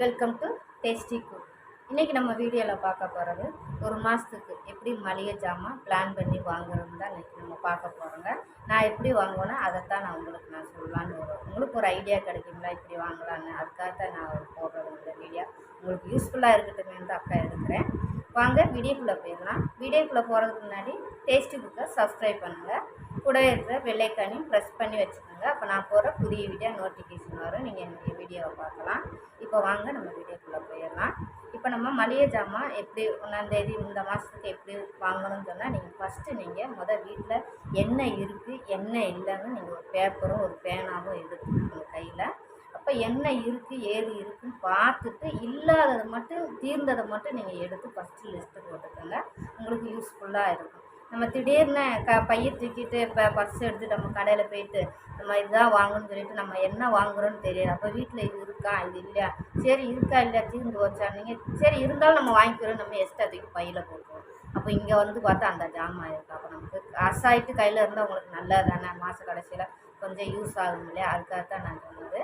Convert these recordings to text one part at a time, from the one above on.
Welcome to tasty cook இன்றைக்கி நம்ம வீடியோவில் பார்க்க போகிறது ஒரு மாதத்துக்கு எப்படி மளிகை ஜாமான் பிளான் பண்ணி வாங்குறது தான் இன்றைக்கி நம்ம பார்க்க போகிறோங்க நான் எப்படி வாங்குவேனோ அதைத்தான் நான் உங்களுக்கு நான் சொல்லலான்னு வருவேன் உங்களுக்கு ஒரு ஐடியா கிடைக்குங்களா? இப்படி வாங்கலான்னு அதுக்காக தான் நான் போடுறது இந்த வீடியோ உங்களுக்கு யூஸ்ஃபுல்லாக இருக்கட்டுமேனு அக்கா எடுக்கிறேன். வாங்க வீடியோக்குள்ளே போயிடலாம். வீடியோக்குள்ளே போகிறதுக்கு முன்னாடி டேஸ்டி புக்கை சப்ஸ்கிரைப் பண்ணுங்கள் கூட இருக்கிற வெள்ளைக்கானையும் ப்ரெஸ் பண்ணி வச்சுக்கோங்க. அப்போ நான் போகிற புதிய வீடியோ நோட்டிஃபிகேஷன் வரும். நீங்கள் என்னுடைய வீடியோவை பார்க்கலாம். இப்போ வாங்க நம்ம வீடியோக்குள்ளே போயிடலாம். இப்போ நம்ம மளிகை ஜாமான் எப்படி ஒன்றாந்தேதி இந்த மாதத்துக்கு எப்படி வாங்கணும்னு சொன்னால் நீங்கள் ஃபஸ்ட்டு நீங்கள் முதல் வீட்டில் என்ன இருக்குது என்ன இல்லைன்னு நீங்கள் ஒரு பேப்பரும் ஒரு பேனாவும் எடுத்துக்கோங்க கையில். அப்போ என்ன இருக்குது ஏது இருக்குன்னு பார்த்துட்டு இல்லாததை மட்டும் தீர்ந்ததை மட்டும் நீங்கள் எடுத்து ஃபஸ்ட்டு லிஸ்ட்டு போட்டுக்கோங்க. உங்களுக்கு யூஸ்ஃபுல்லாக இருக்கும். நம்ம திடீர்னு க பையை தூக்கிட்டு இப்போ பர்ஸ் எடுத்து நம்ம கடையில் போயிட்டு நம்ம இதுதான் வாங்கணும்னு சொல்லிட்டு நம்ம என்ன வாங்குறோன்னு தெரியாது அப்போ வீட்டில் இது இருக்கா? இது இல்லையா? சரி இருக்கா இல்லையா? தீர்ந்து வச்சா நீங்கள் சரி இருந்தாலும் நம்ம வாங்கிக்கிறோம். நம்ம எக்ஸ்ட்ரா தூக்கி பையில் போட்டுருவோம். அப்போ இங்கே வந்து பார்த்தா அந்த ஜாமான் இருக்கு அப்போ நமக்கு அசாயிட்டு கையில் இருந்தால் உங்களுக்கு நல்லது தானே மாத கடைசியில் கொஞ்சம் யூஸ் ஆகும் இல்லையா? அதுக்காக தான் நான் சொன்னது.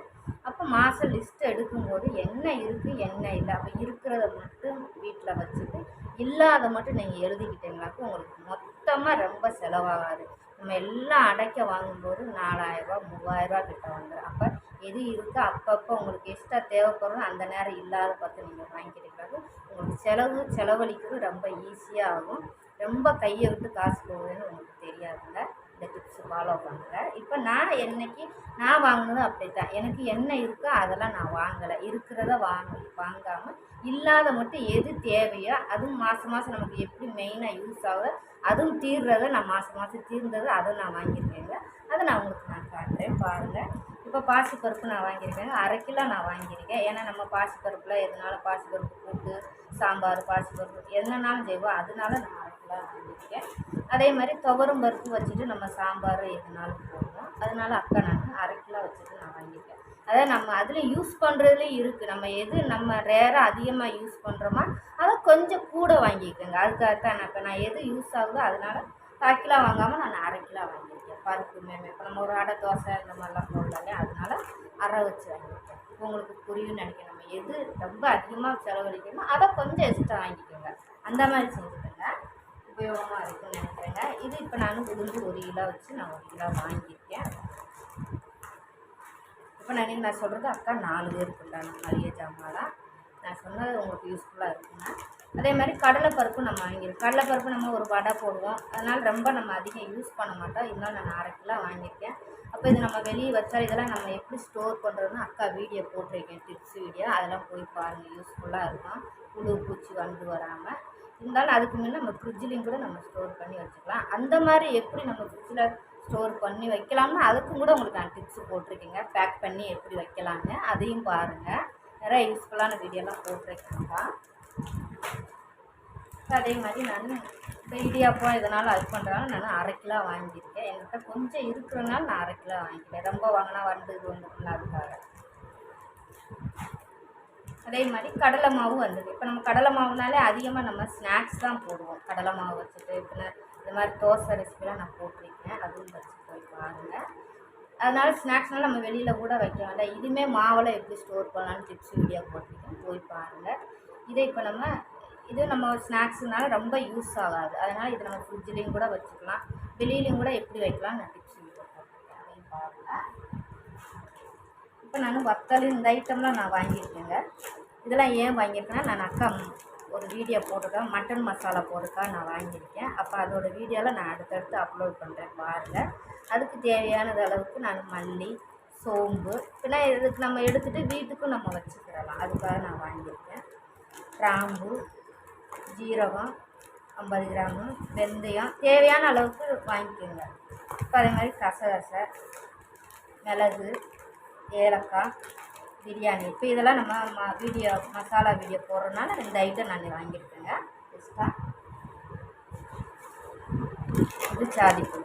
அப்போ மாதம் லிஸ்ட் எடுக்கும்போது என்ன இருக்குது என்ன இல்லை? அப்போ இருக்கிறத மட்டும் வீட்டில் வச்சுட்டு இல்லாத மட்டும் நீங்கள் எழுதிக்கிட்டீங்கனாக்கா உங்களுக்கு மொத்தமாக ரொம்ப செலவாகாது. நம்ம எல்லாம் அடைக்க வாங்கும்போது நாலாயிரரூபா மூவாயிரரூபா கிட்ட வந்துடும் அப்போ எது இருக்கோ அப்பப்போ உங்களுக்கு எக்ஸ்ட்ரா தேவைப்படுறது அந்த நேரம் இல்லாத பார்த்து நீங்கள் வாங்கிக்கிட்டீங்களாக்க உங்களுக்கு செலவு செலவழிக்கிறது ரொம்ப ஈஸியாக ஆகும். ரொம்ப கையை விட்டு காசு போகுதுன்னு உங்களுக்கு தெரியாதுங்க இந்த டிப்ஸ் ஃபாலோ பண்ணுங்கள் இப்போ நான் என்னைக்கு நான் வாங்கினது அப்படி தான் எனக்கு என்ன இருக்கோ அதெல்லாம் நான் வாங்கலை. இருக்கிறத வாங்கி வாங்காமல் இல்லாத மட்டும் எது தேவையோ அதுவும் மாதம் மாதம் நமக்கு எப்படி மெயினாக யூஸ் ஆகுதோ அதுவும் தீர்றதை நான் மாதம் மாதம் தீர்ந்தது அதை நான் வாங்கியிருக்கேங்க. அதை நான் உங்களுக்கு நான் காட்டுறேன். பாருங்கள் இப்போ பாசிப்பருப்பு நான் வாங்கியிருக்கேங்க. அரை கிலோ நான் வாங்கியிருக்கேன். ஏன்னா நம்ம பாசிப்பருப்பில் எதனால பாசிப்பருப்பு கூட்டு சாம்பார் பாசிப்பருப்பு என்னன்னாலும் செய்வோம். அதனால நான் அரை கிலோ வாங்கியிருக்கேன் அதே மாதிரி துவரம் பருப்பு வச்சுட்டு நம்ம சாம்பார் எதுனாலும் போடுவோம் அதனால அக்கா நான் அரை கிலோ வச்சுட்டு நான் வாங்கியிருக்கேன். அதாவது நம்ம அதில் யூஸ் பண்ணுறதுலேயும் இருக்குது நம்ம எது நம்ம ரேராக அதிகமாக யூஸ் பண்ணுறோமோ அதை கொஞ்சம் கூட வாங்கிக்கோங்க. அதுக்காகத்தான் நான் இப்போ நான் எது யூஸ் ஆகுதோ அதனால கால் கிலோ வாங்காமல் நான் அரை கிலோ வாங்கியிருக்கேன். பருப்பு மேமே இப்போ நம்ம ஒரு அடை தோசை இந்த மாதிரிலாம் போடலாமே அதனால அரை வச்சு வாங்கியிருக்கேன். உங்களுக்கு புரியும்னு நினைக்கிறேன். நம்ம எது ரொம்ப அதிகமாக செலவழிக்கணுமோ அதை கொஞ்சம் எக்ஸ்ட்ரா வாங்கிக்கோங்க. அந்த மாதிரி செஞ்சுக்கோங்க. உபயோகமாக இருக்குன்னு நினைக்கிறேங்க. இது இப்போ நான் உளுந்து ஒரு கிலோ வச்சு நான் ஒரு கிலோ வாங்கியிருக்கேன். இப்போ நான் நான் சொல்கிறது அக்கா நாலு பேருக்கு உண்டான மளிகை ஜாமாலாம் நான் சொன்னது உங்களுக்கு யூஸ்ஃபுல்லாக இருக்குங்க. அதே மாதிரி கடலைப்பருப்பு நம்ம வாங்கியிருக்கோம். கடலைப்பருப்பு நம்ம ஒரு வடை போடுவோம். அதனால் ரொம்ப நம்ம அதிகம் யூஸ் பண்ண மாட்டோம். இருந்தாலும் நான் அரை கிலோ வாங்கியிருக்கேன். அப்போ இது நம்ம வெளியே வச்சா இதெல்லாம் நம்ம எப்படி ஸ்டோர் பண்ணுறதுன்னு அக்கா வீடியோ போட்டிருக்கேன் டிப்ஸ் வீடியோ அதெல்லாம் போய் பாருங்கள் யூஸ்ஃபுல்லாக இருக்கும். புழு பூச்சி வந்து வராமல் இருந்தாலும் அதுக்கு முன்னே நம்ம ஃப்ரிட்ஜ்லேயும் கூட நம்ம ஸ்டோர் பண்ணி வச்சுக்கலாம். அந்த மாதிரி எப்படி நம்ம ஃப்ரிட்ஜில் ஸ்டோர் பண்ணி வைக்கலாம்னு அதுக்கும் கூட உங்களுக்கு நான் டிப்ஸ் போட்டிருக்கேங்க. பேக் பண்ணி எப்படி வைக்கலாங்க அதையும் பாருங்கள் நிறைய யூஸ்ஃபுல்லான வீடியோலாம் போட்டிருக்கேன்ப்பா அதே மாதிரி நான் இப்போ இடியாப்பம் இதனால் அது பண்ணுறனால நான் அரை கிலோ வாங்கியிருக்கேன். என்கிட்ட கொஞ்சம் இருக்கிறனால நான் அரை கிலோ வாங்கிக்கிறேன். ரொம்ப வாங்கினா வண்டு இது வந்துருக்குல்ல அதுக்காக அதே மாதிரி கடலை மாவு வந்தது. இப்போ நம்ம கடலை மாவுனாலே அதிகமாக நம்ம ஸ்நாக்ஸ் தான் போடுவோம். கடலை மாவு வச்சுட்டு இப்போ இந்த மாதிரி தோசை ரெசிபிலாம் நான் போட்டிருக்கேன். அதுவும் வச்சு போய் பாருங்கள் அதனால் ஸ்நாக்ஸ்னால் நம்ம வெளியில் கூட வைக்க வேண்டாம் இதுவுமே மாவெல்லாம் எப்படி ஸ்டோர் பண்ணலான்னு டிப்ஸ் வீடியோ போட்டிருக்கேன். போய் பாருங்கள் இதை இப்போ நம்ம இது நம்ம ஸ்நாக்ஸுனால ரொம்ப யூஸ் ஆகாது. அதனால் இதை நம்ம ஃப்ரிட்ஜ்லேயும் கூட வச்சுக்கலாம். வெளியிலையும் கூட எப்படி வைக்கலாம் நான் டிப்ஸ் வீடியோ போட்டிருக்கேன். அப்படின்னு பாருங்கள் இப்போ நான் வத்தல் இந்த ஐட்டம்லாம் நான் வாங்கியிருக்கேங்க. இதெல்லாம் ஏன் வாங்கியிருக்கேன்னா நான் அக்கா ஒரு வீடியோ போட்டிருக்கேன் மட்டன் மசாலா போட்டுக்கா நான் வாங்கியிருக்கேன். அப்போ அதோட வீடியோவில் நான் அடுத்தடுத்து அப்லோட் பண்ணுறேன் பாருங்கள் அதுக்கு தேவையானது அளவுக்கு நான் மல்லி சோம்பு பின்ன இதுக்கு நம்ம எடுத்துகிட்டு வீட்டுக்கும் நம்ம வச்சுக்கிறலாம். அதுக்காக நான் வாங்கியிருக்கேன். கிராம்பு ஜீரகம் ஐம்பது கிராமு வெந்தயம் தேவையான அளவுக்கு வாங்கிக்கோங்க. இப்போ அதே மாதிரி கசகசை மிளகு ஏலக்காய் பிரியாணி. இப்போ இதெல்லாம் நம்ம ம வீடியோ மசாலா வீடியோ போடுறதுனால இந்த ஐட்டம் நான் வாங்கியிருக்கேங்க. எக்ஸ்ட்ரா இது சாதிப்பூ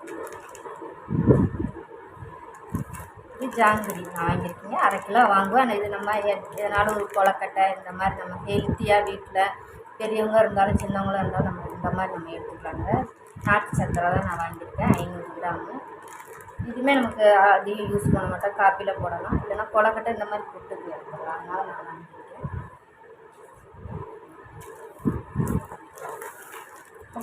இது ஜாங்கிரி நான் வாங்கியிருக்கீங்க. அரை கிலோ வாங்குவேன். ஆனால் இது நம்ம எதனாலும் ஒரு கொலக்கட்டை இந்த மாதிரி நம்ம ஹெல்த்தியாக வீட்டில் பெரியவங்க இருந்தாலும் சின்னவங்களும் இருந்தாலும் நம்ம இந்த மாதிரி நம்ம எடுத்துக்கலாங்க. நாட்டு சக்கரை தான் நான் வாங்கியிருக்கேன். ஐநூறு கிராமு. இதுவுமே நமக்கு அதிகம் யூஸ் பண்ண மாட்டோம். காப்பியில் போடலாம். இல்லைனா கொலக்கட்டை இந்த மாதிரி புட்டுக்கு எடுத்துக்கலாம் அதனால் நான் நினைக்கிறேன்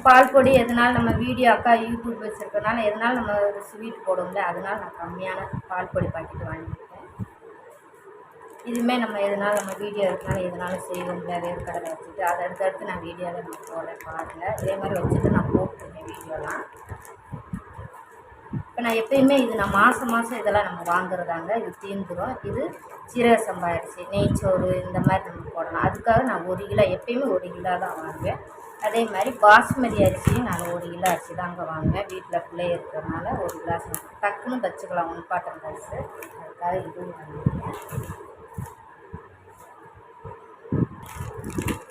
பால் பொடி எதனால் நம்ம வீடியோ அக்கா யூடியூப் வச்சுருக்கனால எதனால் நம்ம ஒரு ஸ்வீட் போடுவோம்ல அதனால் நான் கம்மியான பால் பொடி பாக்கெட் வாங்கியிருக்கேன். இதுவுமே நம்ம எதனால் நம்ம வீடியோ இருக்கனால எதனாலும் செய்வோம்ல வேர்க்கடலை வச்சுட்டு அதை அடுத்தடுத்து நான் வீடியோவில் நான் போடுறேன் பாருங்கள் இதே மாதிரி வச்சுட்டு நான் போட்டுருக்கேன் வீடியோலாம். இப்போ நான் எப்பயுமே இது நான் மாதம் மாதம் இதெல்லாம் நம்ம வாங்குறதாங்க இது தீர்ந்துடும் இது சீரக சம்பா அரிசி நெய்ச்சோறு இந்த மாதிரி நம்ம போடலாம். அதுக்காக நான் ஒரு கிலோ எப்பயுமே ஒரு கிலோ தான் வாங்குவேன். அதே மாதிரி பாஸ்மதி அரிசியும் நான் ஒரு கிலோ அரிசி தாங்க வாங்குவேன். வீட்டில் பிள்ளை இருக்கிறதுனால ஒரு கிலோ டக்குன்னு வச்சுக்கலாம் ஒன் பாட்டம் ரைஸு அதுக்காக இதுவும் வாங்கியிருக்கேன்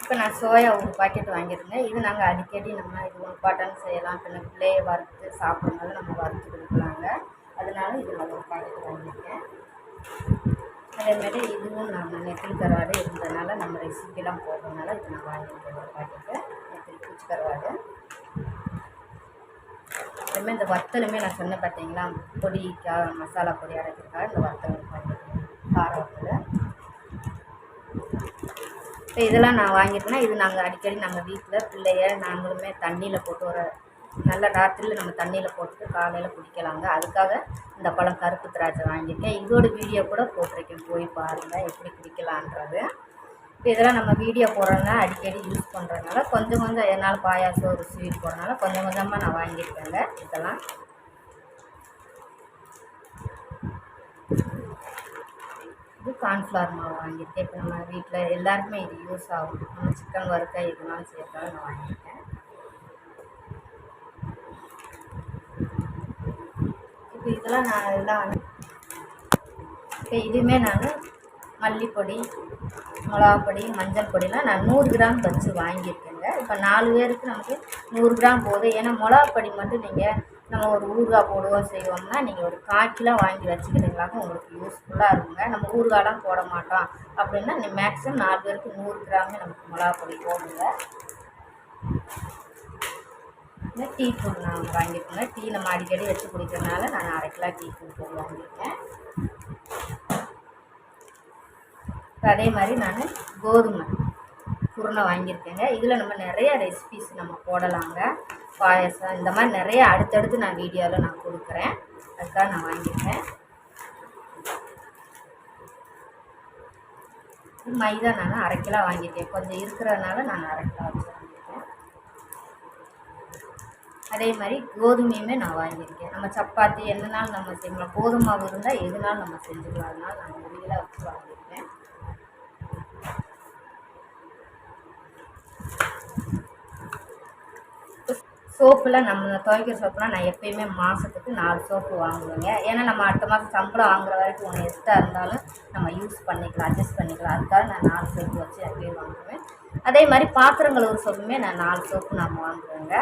இப்போ நான் சோயா ஒரு பாக்கெட் வாங்கியிருந்தேன். இது நாங்கள் அடிக்கடி நம்ம இது ஒன் பாட்டன் செய்யலாம். பின்ன பிள்ளையை வறுத்து சாப்பிட்றதுனால நம்ம வறுத்து கொடுக்கலாங்க. அதனால இது நான் ஒரு பாக்கெட் வாங்கியிருக்கேன். அதேமாரி இதுவும் நம்ம நெத்திலி கருவாடு இருந்ததுனால நம்ம ரெசிபிலாம் போடுறதுனால இது நான் வாங்கியிருக்கேன் ஒரு பாக்கெட்டு. நெத்திலி பூச்சி கருவாடு. அதுமாதிரி இந்த வத்தலுமே நான் சொன்னேன் பார்த்தீங்களா? பொடிக்காக மசாலா பொடி அரைக்கிறதுக்காக இந்த வத்தல் வாங்கியிருக்கேன் கார வத்தல். இப்போ இதெல்லாம் நான் வாங்கிட்டேன்னா இது நாங்கள் அடிக்கடி நம்ம வீட்டில் பிள்ளைய நாங்களுமே தண்ணியில் போட்டு வர நல்ல ராத்திரியில் நம்ம தண்ணியில் போட்டுட்டு காலையில் குடிக்கலாங்க. அதுக்காக இந்த பழம் கருப்பு திராட்சை வாங்கியிருக்கேன். இதோட வீடியோ கூட போட்டிருக்கேன். போய் பாருங்கள் எப்படி குடிக்கலான்றது. இப்போ இதெல்லாம் நம்ம வீடியோ போடுறதுனா அடிக்கடி யூஸ் பண்ணுறதுனால கொஞ்சம் கொஞ்சம் என்னால் பாயாசம் ஒரு ஸ்வீட் போடுறதுனால கொஞ்சம் கொஞ்சமாக நான் வாங்கியிருக்கேங்க. இதெல்லாம் வந்து கார்ன்ஃப்ளவர் மாவு வாங்கியிருக்கேன். இப்போ நம்ம வீட்டில் எல்லாருக்குமே இது யூஸ் ஆகும். நம்ம சிக்கன் வறுக்க இதெல்லாம் சேர்த்தாலும் நான் வாங்கியிருக்கேன். இப்போ இதெல்லாம் நான் இதெல்லாம் இப்போ இதுவுமே நான் மல்லிப்பொடி மிளகாப்பொடி மஞ்சள் பொடிலாம் நான் நூறு கிராம் வச்சு வாங்கியிருக்கேங்க. இப்போ நாலு பேருக்கு நமக்கு நூறு கிராம் போதும். ஏன்னா மிளகாப்பொடி மட்டும் நீங்கள் நம்ம ஒரு ஊறுகாய் போடுவோம் செய்வோம்னா நீங்கள் ஒரு கால் கிலோ வாங்கி வச்சுக்கிட்டீங்களாக்க உங்களுக்கு யூஸ்ஃபுல்லாக இருக்குங்க. நம்ம ஊறுகாலாம் போட மாட்டோம். அப்படின்னா நீ மேக்ஸிமம் நாலு பேருக்கு நூறு கிராமே நமக்கு மிளகாப்பொடி போடுங்க. இந்த டீ தூள் நான் வாங்கியிருக்கேங்க டீ நம்ம அடிக்கடி வச்சு குடிக்கிறதுனால நான் அரை கிலோ டீ தூள் போட்டு வாங்கியிருக்கேன். அதே மாதிரி நான் கோதுமை குருணை வாங்கியிருக்கேங்க. இதில் நம்ம நிறைய ரெசிபிஸ் நம்ம போடலாங்க. பாயசம் இந்த மாதிரி நிறைய அடுத்தடுத்து நான் வீடியோவில் நான் கொடுக்குறேன். அதுக்காக நான் வாங்கியிருக்கேன். மைதா நான் அரை கிலோ வாங்கியிருக்கேன். கொஞ்சம் இருக்கிறதுனால நான் அரை கிலோ வச்சு வாங்கியிருக்கேன். அதே மாதிரி கோதுமையுமே நான் வாங்கியிருக்கேன். நம்ம சப்பாத்தி எதுனாலும் நம்ம செய்யலாம். கோதுமை மாவு இருந்தால் எதுனாலும் நம்ம செஞ்சுக்கலாம். அதனால நான் ஒரு கிலோ வச்சு வாங்கியிருக்கேன். சோப்பில் நம்ம துவைக்கிற சோப்புலாம் நான் எப்பயுமே மாதத்துக்கு நாலு சோப்பு வாங்குவேங்க. ஏன்னா நம்ம அடுத்த மாதம் சம்பளம் வாங்குற வரைக்கும் ஒன்று எக்ஸ்ட்ரா இருந்தாலும் நம்ம யூஸ் பண்ணிக்கலாம் அட்ஜஸ்ட் பண்ணிக்கலாம். அதுக்காக நான் நாலு சோப்பு வச்சு எப்பயும் வாங்குவேன். அதே மாதிரி பாத்திரங்கள் ஒரு சோப்புமே நான் நாலு சோப்பு நம்ம வாங்குவேங்க.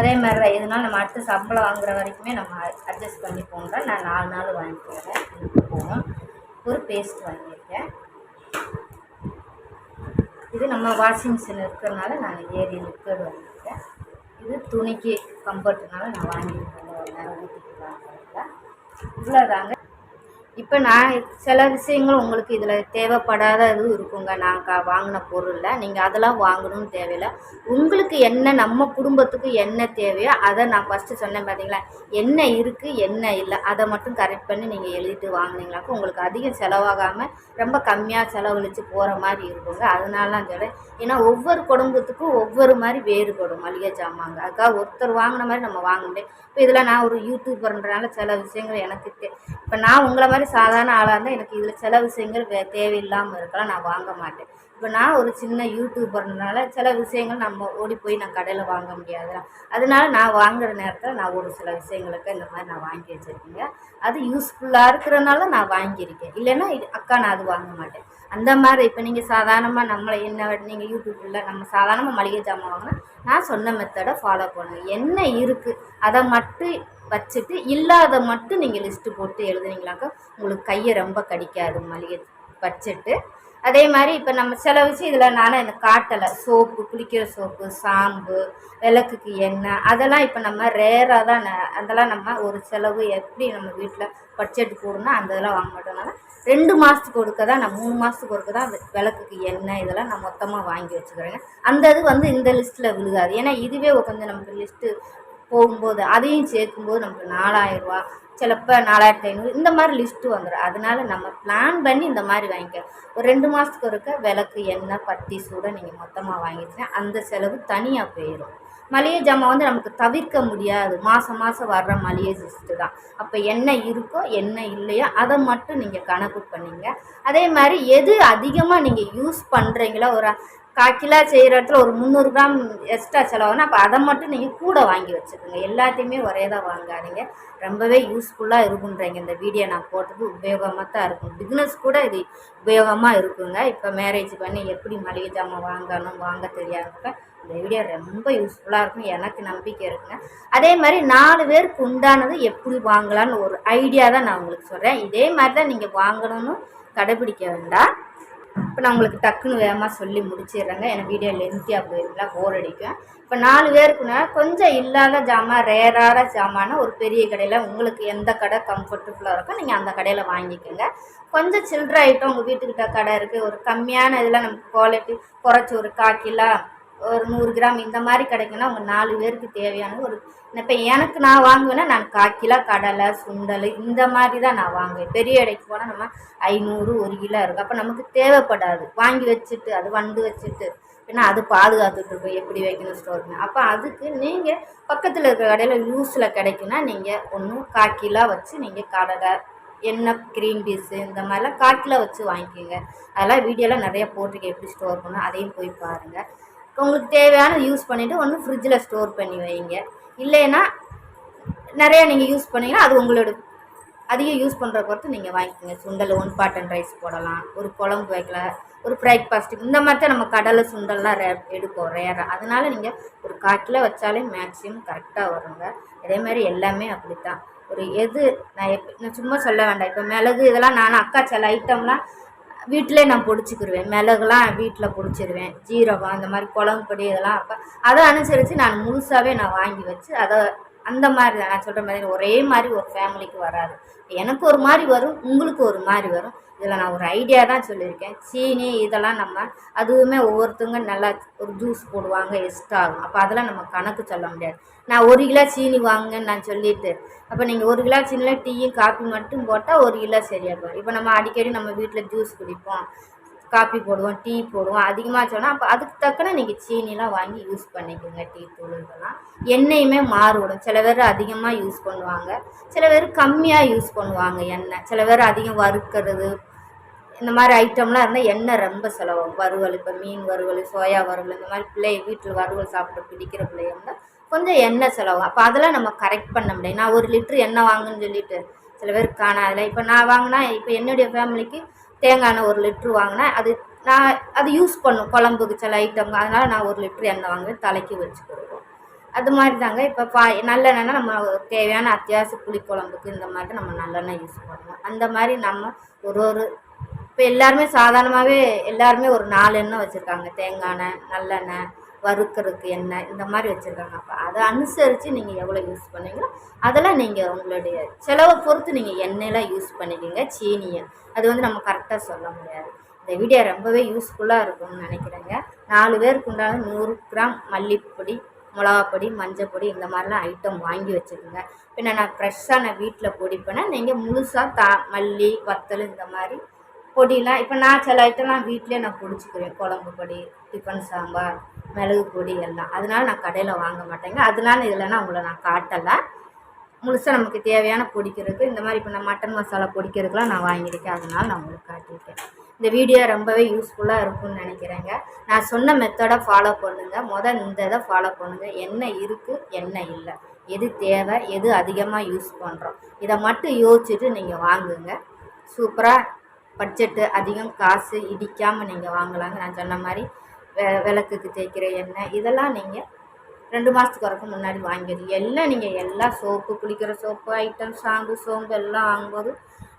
அதே மாதிரி தான் எதுனாலும் நம்ம அடுத்த சம்பளம் வாங்குற வரைக்குமே நம்ம அட்ஜஸ்ட் பண்ணி போங்க நான் நாலு நாள் வாங்கிக்குவேன் போவோம் ஒரு பேஸ்ட் வாங்கியிருக்கேன். இது நம்ம வாஷிங் மிஷின் இருக்கிறதுனால நான் ஏரி லிக்விட் வாங்கியிருக்கேன் இது துணிக்கு கம்ஃபர்ட்னால நான் வாங்கியிருக்கேன் ஒரு நேரம் ஊற்றிக்கலாம் இவ்வளோதாங்க இப்போ நான் சில விஷயங்கள் உங்களுக்கு இதில் தேவைப்படாத இதுவும் இருக்குங்க. நான் க வாங்கின பொருளில். நீங்கள் அதெல்லாம் வாங்கணும்னு தேவையில்லை. உங்களுக்கு என்ன நம்ம குடும்பத்துக்கு என்ன தேவையோ அதை நான் ஃபஸ்ட்டு சொன்னேன் பார்த்தீங்களா என்ன இருக்குது என்ன இல்லை அதை மட்டும் கரெக்ட் பண்ணி நீங்கள் எழுதிட்டு வாங்கினீங்களாக்கா உங்களுக்கு அதிகம் செலவாகாமல் ரொம்ப கம்மியாக செலவழித்து போகிற மாதிரி இருக்குங்க. அதனால தான் சொல்கிறேன் ஏன்னா ஒவ்வொரு குடும்பத்துக்கும் ஒவ்வொரு மாதிரி வேறுபடும். மளிகை ஜாமாங்க அதுக்காக ஒருத்தர் வாங்கின மாதிரி நம்ம வாங்க முடியாது. இப்போ இதில் நான் ஒரு யூடியூபர்ன்றனால சில விஷயங்கள் எனக்கு இப்போ நான் உங்களை மாதிரி சாதாரண ஆளாக இருந்தால் எனக்கு இதில் சில விஷயங்கள் வே தேவையில்லாமல் இருக்கலாம் நான் வாங்க மாட்டேன். இப்போ நான் ஒரு சின்ன யூடியூபர்னால சில விஷயங்கள் நம்ம ஓடி போய் நான் கடையில் வாங்க முடியாது அதனால நான் வாங்குகிற நேரத்தில் நான் ஒரு சில விஷயங்களுக்கு இந்த மாதிரி நான் வாங்கி வச்சுருக்கேங்க. அது யூஸ்ஃபுல்லாக இருக்கிறனால நான் வாங்கியிருக்கேன். இல்லைன்னா அக்கா நான் அது வாங்க மாட்டேன். அந்த மாதிரி இப்போ நீங்கள் சாதாரணமாக நம்மளை என்ன நீங்கள் யூடியூப்பில் நம்ம சாதாரணமாக மளிகை ஜாமான் வாங்கினா நான் சொன்ன மெத்தடை ஃபாலோ பண்ணுவேன் என்ன இருக்குது அதை மட்டும் வச்சுட்டு இல்லாத மட்டும் நீங்கள் லிஸ்ட்டு போட்டு எழுதுனீங்களாக்கா உங்களுக்கு கையை ரொம்ப கடிக்காது மளிகை பட்ஜெட்டு அதே மாதிரி இப்போ நம்ம சில விஷயம் இதில் நானும் இந்த காட்டலை. சோப்பு குளிக்கிற சோப்பு சாம்பு விளக்குக்கு எண்ணெய் அதெல்லாம் இப்போ நம்ம ரேராக தான் அதெல்லாம் நம்ம ஒரு செலவு எப்படி நம்ம வீட்டில் பட்ஜெட் போடணும் அந்த இதெல்லாம் வாங்க மாட்டோம்னால ரெண்டு மாதத்துக்கு ஒருக்க தான் நான் மூணு மாதத்துக்கு ஒருக்க தான் விளக்குக்கு எண்ணெய் இதெல்லாம் நான் மொத்தமாக வாங்கி வச்சுக்கிறேங்க. அந்த இது வந்து இந்த லிஸ்ட்டில் விழுகாது. ஏன்னா இதுவே கொஞ்சம் நமக்கு லிஸ்ட்டு போகும்போது அதையும் சேர்க்கும்போது நமக்கு நாலாயிரம் ரூபா சிலப்போ நாலாயிரத்தி ஐநூறு இந்த மாதிரி லிஸ்ட்டு வந்துடும் அதனால நம்ம பிளான் பண்ணி இந்த மாதிரி வாங்கிக்க. ஒரு ரெண்டு மாதத்துக்கு ஒருக்க விளக்கு எண்ணெய் பட்டி சூட நீங்கள் மொத்தமாக வாங்கிச்சுன்னா அந்த செலவு தனியாக போயிடும் மளிகை ஜாமான் வந்து நமக்கு தவிர்க்க முடியாது. மாதம் மாதம் வர்ற மளிகை லிஸ்ட்டு தான். அப்போ என்ன இருக்கோ என்ன இல்லையோ அதை மட்டும் நீங்கள் கணக்கு பண்ணிங்க. அதே மாதிரி எது அதிகமாக நீங்கள் யூஸ் பண்ணுறீங்களோ ஒரு கால் கிலோ செய்கிற இடத்துல ஒரு முந்நூறு கிராம் எக்ஸ்ட்ரா செலவுனா அப்போ அதை மட்டும் நீங்கள் கூட வாங்கி வச்சுக்கோங்க. எல்லாத்தையுமே ஒரே தான் வாங்காதீங்க. ரொம்பவே யூஸ்ஃபுல்லாக இருக்குன்றீங்க இந்த வீடியோ நான் போட்டது உபயோகமாக தான் இருக்கும். பிஸ்னஸ் கூட இது உபயோகமாக இருக்குங்க. இப்போ மேரேஜ் பண்ணி எப்படி மளிகை ஜாமான் வாங்கணும் வாங்க தெரியாதப்ப இந்த வீடியோ ரொம்ப யூஸ்ஃபுல்லாக இருக்கும். எனக்கு நம்பிக்கை இருக்குங்க. அதே மாதிரி நாலு பேருக்கு உண்டானது எப்படி வாங்கலான்னு ஒரு ஐடியா தான் நான் உங்களுக்கு சொல்கிறேன் இதே மாதிரி தான் நீங்கள் வாங்கணும்னு கடைபிடிக்க வேண்டாம். இப்போ நான் உங்களுக்கு டக்குன்னு வேகமாக சொல்லி முடிச்சிடுறேங்க. எனக்கு வீடியோ லென்த்தியாக போயிருங்களா போர் அடிக்கும். இப்போ நாலு பேருக்குன்னா கொஞ்சம் இல்லாத ஜாமான் ரேரான ஜாமான ஒரு பெரிய கடையில் உங்களுக்கு எந்த கடை கம்ஃபர்டபுளாக இருக்கோ நீங்கள் அந்த கடையில் வாங்கிக்கோங்க. கொஞ்சம் சில்லற ஐட்டம் உங்கள் வீட்டுக்கிட்ட கடை இருக்குது ஒரு கம்மியான இதெல்லாம் நமக்கு குவாலிட்டி குறைச்சி ஒரு காக்கிலாம் கிலோ ஒரு நூறு கிராம் இந்த மாதிரி கிடைக்குன்னா உங்கள் நாலு பேருக்கு தேவையான ஒரு இப்போ எனக்கு நான் வாங்குவேன்னா நான் கால் கிலோ கடலை சுண்டல் இந்த மாதிரி தான் நான் வாங்குவேன். பெரிய இடைக்கு போனால் நம்ம ஐநூறு ஒரு கிலோ இருக்கும். அப்போ நமக்கு தேவைப்படாது. வாங்கி வச்சுட்டு அது வண்டு வச்சுட்டு. ஏன்னா அது பாதுகாத்துட்டு இருக்கும். எப்படி வைக்கணும் ஸ்டோர் பண்ணி அப்போ அதுக்கு நீங்கள் பக்கத்தில் இருக்கிற கடையில் லூஸில் கிடைக்குன்னா நீங்கள் ஒன்றும் கால் வச்சு நீங்கள் கடலை எண்ணெய் க்ரீன் பீஸு இந்த மாதிரிலாம் கால் வச்சு வாங்கிக்கோங்க. அதெல்லாம் வீடியோலாம் நிறைய போட்டிருக்கேன். எப்படி ஸ்டோர் பண்ணணும் அதையும் போய் பாருங்கள் உங்களுக்கு தேவையான யூஸ் பண்ணிவிட்டு ஒன்று ஃப்ரிட்ஜில் ஸ்டோர் பண்ணி வைங்க. இல்லைன்னா நிறையா நீங்கள் யூஸ் பண்ணிங்கன்னா அது உங்களோட அதிகம் யூஸ் பண்ணுற பொறுத்து நீங்கள் வாங்கிக்கோங்க. சுண்டல் ஒன் பாட்டன் ரைஸ் போடலாம். ஒரு குழம்பு வைக்கலாம் ஒரு பிரேக்ஃபாஸ்ட்டுக்கு இந்த மாதிரி தான் நம்ம கடலை சுண்டல்லாம் ரே எடுப்போம் ரேராக அதனால் நீங்கள் ஒரு கால் கிலோ வச்சாலே மேக்ஸிமம் கரெக்டாக வருங்க. அதே மாதிரி எல்லாமே அப்படித்தான். ஒரு எது நான் எப் நான் சும்மா சொல்ல வேண்டாம். இப்போ மிளகு இதெல்லாம் நானும் அக்கா சில ஐட்டம்லாம் வீட்டிலே நான் பொடிச்சுக்கிருவேன். மிளகுலாம் வீட்டில் பிடிச்சிருவேன். ஜீரகம் அந்த மாதிரி குழம்பு பொடி இதெல்லாம் அப்போ அதை அனுசரித்து நான் முழுசாகவே நான் வாங்கி வச்சு அதை அந்த மாதிரி தான். நான் சொல்கிற மாதிரி ஒரே மாதிரி ஒரு ஃபேமிலிக்கு வராது. எனக்கு ஒரு மாதிரி வரும் உங்களுக்கு ஒரு மாதிரி வரும். இதில் நான் ஒரு ஐடியா தான் சொல்லியிருக்கேன். சீனி இதெல்லாம் நம்ம அதுவுமே ஒவ்வொருத்தவங்க நல்லா ஒரு ஜூஸ் போடுவாங்க எக்ஸ்ட்ரா ஆகும். அப்போ அதெல்லாம் நம்ம கணக்கு சொல்ல முடியாது. நான் ஒரு கிலோ சீனி வாங்குங்கன்னு நான் சொல்லிட்டு அப்போ நீங்கள் ஒரு கிலோ சீனியில் டீயும் காஃபி மட்டும் போட்டால் ஒரு கிலோ சரியாக போகும். இப்போ நம்ம அடிக்கடி நம்ம வீட்டில் ஜூஸ் குடிப்போம். காப்பி போடுவோம் டீ போடுவோம் அதிகமாக சொன்னால் அப்போ அதுக்கு தக்கன நீங்கள் சீனிலாம் வாங்கி யூஸ் பண்ணிக்கோங்க டீ தூள் இதெல்லாம் எண்ணெயுமே மாறுபடும் சில பேர் அதிகமாக யூஸ் பண்ணுவாங்க. சில பேர் கம்மியாக யூஸ் பண்ணுவாங்க எண்ணெய். சில பேர் அதிகம் வறுக்கிறது. இந்த மாதிரி ஐட்டம்லாம் இருந்தால் எண்ணெய் ரொம்ப செலவாகும். வறுவல் இப்போ மீன் வறுவல் சோயா வறுவல் இந்த மாதிரி பிள்ளை வீட்டில் வறுவல் சாப்பிட பிடிக்கிற பிள்ளை இருந்தால் கொஞ்சம் எண்ணெய் செலவாகும். அப்போ அதெல்லாம் நம்ம கரெக்ட் பண்ண முடியாது. நான் ஒரு லிட்ரு எண்ணெய் வாங்குன்னு சொல்லிட்டு சில பேர் காணாதில்ல இப்போ நான் வாங்கினா இப்போ என்னுடைய ஃபேமிலிக்கு தேங்காய் எண்ணெய் ஒரு லிட்ரு வாங்கினேன். அது நான் அது யூஸ் பண்ணும். குழம்புக்கு சில ஐட்டம் அதனால் நான் ஒரு லிட்ரு எண்ணெய் வாங்குவேன். தலைக்கு வச்சுக்கிடுவோம் அது மாதிரி தாங்க. இப்போ பா நல்லெண்ணெய்னா நம்ம தேவையான அத்தியாவசிய புளிக்குழம்புக்கு இந்த மாதிரி தான் நம்ம நல்லெண்ணெய் யூஸ் பண்ணுவோம். அந்த மாதிரி நம்ம ஒரு ஒரு இப்போ எல்லாருமே சாதாரணமாகவே எல்லாருமே ஒரு நாலு எண்ணெய் வச்சுருக்காங்க. தேங்காய் எண்ணெய் நல்லெண்ணெய் வறுக்கிறதுக்கு எண்ணெய் இந்த மாதிரி வச்சுருக்காங்க. அப்போ அதை அனுசரித்து நீங்கள் எவ்வளோ யூஸ் பண்ணீங்களோ அதெல்லாம் நீங்கள் உங்களுடைய செலவை பொறுத்து நீங்கள் எண்ணெயெலாம் யூஸ் பண்ணிக்கோங்க சீனியை. அது வந்து நம்ம கரெக்டாக சொல்ல முடியாது. இந்த வீடியோ ரொம்பவே யூஸ்ஃபுல்லாக இருக்கும்னு நினைக்கிறேங்க. நாலு பேருக்கு உண்டான நூறு கிராம் மல்லிப்பொடி மிளகாப்பொடி மஞ்சப்பொடி இந்த மாதிரிலாம் ஐட்டம் வாங்கி வச்சுருங்க. பின்ன நான் ஃப்ரெஷ்ஷாக நான் வீட்டில் பொடி பண்ணேன் நீங்கள் முழுசாக தா மல்லி வத்தல் இந்த மாதிரி பொடியெலாம் இப்போ நான் சில ஐட்டம்லாம் வீட்டிலே நான் பிடிச்சிக்கிறேன் குழம்பு பொடி டிஃபன் சாம்பார் மிளகு பொடி எல்லாம் அதனால் நான் கடையில் வாங்க மாட்டேங்க. அதனால இதில் நான் உங்களை நான் காட்டலை. முழுசாக நமக்கு தேவையான பொடிக்கிறதுக்கு இந்த மாதிரி இப்போ நான் மட்டன் மசாலா பொடிக்கிறதுக்குலாம் நான் வாங்கியிருக்கேன். அதனால் நான் உங்களுக்கு காட்டியிருக்கேன். இந்த வீடியோ ரொம்பவே யூஸ்ஃபுல்லாக இருக்கும்னு நினைக்கிறேங்க. நான் சொன்ன மெத்தடை ஃபாலோ பண்ணுங்கள் முதல் இந்த இதை ஃபாலோ பண்ணுங்கள் என்ன இருக்குது என்ன இல்லை. எது தேவை எது அதிகமாக யூஸ் பண்ணுறோம் இதை மட்டும் யோசிச்சுட்டு நீங்கள் வாங்குங்க. சூப்பராக பட்ஜெட்டு அதிகம் காசு இடிக்காமல் நீங்கள் வாங்கலாங்க நான் சொன்ன மாதிரி வெ விளக்குக்கு தேய்க்கிற எண்ணெய் இதெல்லாம் நீங்கள் ரெண்டு மாதத்துக்கு வரைக்கும் முன்னாடி வாங்கிடுது எல்லாம் நீங்கள் எல்லா சோப்பு குளிக்கிற சோப்பு ஐட்டம் ஷாம்பு சோம்பு எல்லாம் வாங்கும்போது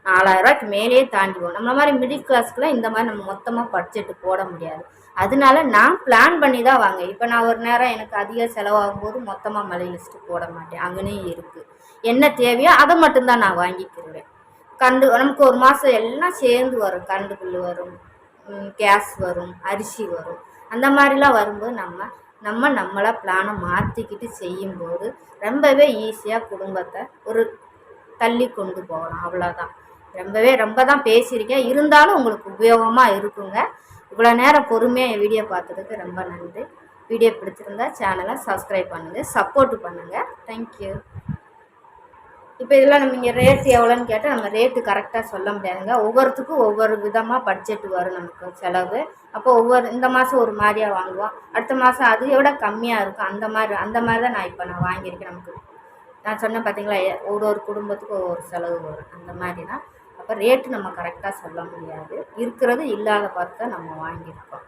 நாலாயிரரூவாய்க்கு மேலேயே தாண்டி போகும் நம்மள மாதிரி மிடில் கிளாஸ்க்குலாம் இந்த மாதிரி நம்ம மொத்தமாக பட்ஜெட்டு போட முடியாது. அதனால நான் பிளான் பண்ணி தான் வாங்க இப்போ நான் ஒரு நேரம் எனக்கு அதிக செலவாகும் போது மொத்தமாக மலை லிஸ்ட்டு போட மாட்டேன். அங்கேயும் இருக்குது என்ன தேவையோ அதை மட்டும்தான் நான் வாங்கிக்கிருவேன். கண்டு நமக்கு ஒரு மாதம் எல்லாம் சேர்ந்து வரும். கண்டு புல் வரும் கேஸ் வரும் அரிசி வரும். அந்த மாதிரிலாம் வரும்போது நம்ம நம்ம நம்மளை பிளானை மாற்றிக்கிட்டு செய்யும்போது ரொம்பவே ஈஸியாக குடும்பத்தை ஒரு தள்ளி கொண்டு போகலாம். அவ்வளோதான் ரொம்பவே ரொம்ப தான் பேசியிருக்கேன். இருந்தாலும் உங்களுக்கு உபயோகமாக இருக்குங்க. இவ்வளோ நேரம் பொறுமையாக என் வீடியோ பார்த்ததுக்கு ரொம்ப நன்றி. வீடியோ பிடிச்சிருந்தா சேனலை சப்ஸ்கிரைப் பண்ணுங்கள் சப்போர்ட் பண்ணுங்கள் தேங்க்யூ இப்போ இதெல்லாம் நம்ம இங்கே ரேட் எவ்வளோன்னு கேட்டால் நம்ம ரேட்டு கரெக்டாக சொல்ல முடியாதுங்க. ஒவ்வொருத்துக்கும் ஒவ்வொரு விதமாக பட்ஜெட் வரும் நமக்கு செலவு. அப்போ ஒவ்வொரு இந்த மாதம் ஒரு மாதிரியாக வாங்குவோம். அடுத்த மாதம் அதை விட கம்மியாக இருக்கும். அந்த மாதிரி அந்த மாதிரி தான் நான் இப்போ நான் வாங்கியிருக்கேன் நமக்கு. நான் சொன்னேன் பார்த்தீங்களா ஒரு ஒரு குடும்பத்துக்கும் ஒவ்வொரு செலவு வரும். அந்த மாதிரி தான். அப்போ ரேட்டு நம்ம கரெக்டாக சொல்ல முடியாது. இருக்கிறது இல்லாத பார்த்து தான் நம்ம வாங்கியிருக்கோம்.